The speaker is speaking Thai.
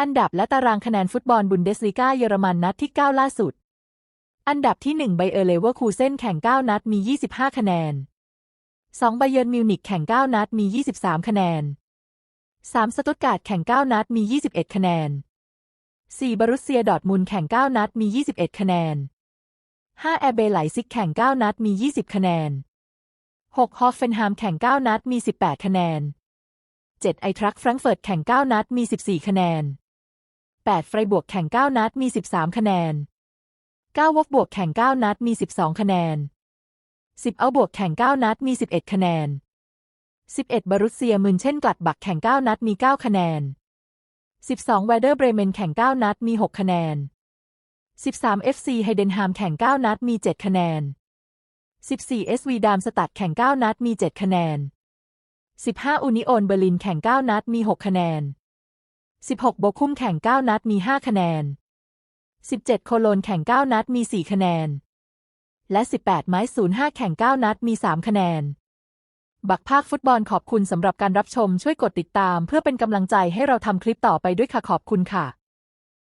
อันดับและตารางคะแนนฟุตบอลบุนเดสลีกาเยอรมันนัดที่ 9 ล่าสุด อันดับที่ 1 ไบเออร์เลเวอร์คูเซนแข่ง 9 นัดมี 25 คะแนน 2 ไบเยิร์นมิวนิกแข่ง 9 นัดมี 23 คะแนน 3 สตุตการ์ดแข่ง 9 นัดมี 21 คะแนน 4 บรุสเซียดอทมุนด์แข่ง 9 นัดมี 21 คะแนน 5 แอร์เบไลซิกแข่ง 9 นัดมี 20 คะแนน 6 ฮอฟเฟนไฮมแข่ง 9 นัดมี 18 คะแนน 7 ไอทรัคแฟรงก์เฟิร์ตแข่ง 9 นัดมี 14 คะแนน 8 ไฟรบวกแข่ง 9 นัดมี 13 คะแนน 9 วอฟบวกแข่ง 9 นัดมี 12 คะแนน 10 เอาบวกแข่ง 9 นัดมี 11 คะแนน 11 บรุสเซียมึนเช่นกลัดบักแข่ง 9 นัดมี 9 คะแนน 12 แวเดอร์เบรเมนแข่ง 9 นัดมี 6 คะแนน 13 FC ไฮเดนฮามแข่ง 9 นัดมี 7 คะแนน 14 SV ดามสตัดแข่ง 9 นัดมี 7 คะแนน 15 อุนิโอนเบอร์ลินแข่ง 9 นัดมี 6 คะแนน 16 โบคุ้มแข่ง 9 นัดมี 5 คะแนน 17 โคโลนแข่ง 9 นัดมี 4 คะแนน และ 18 ไม้ 05 แข่ง 9 นัดมี 3 คะแนน บักภาคฟุตบอลขอบคุณสำหรับการรับชมช่วยกดติดตาม เพื่อเป็นกำลังใจให้เราทำคลิปต่อไปด้วยค่ะขอบคุณค่ะ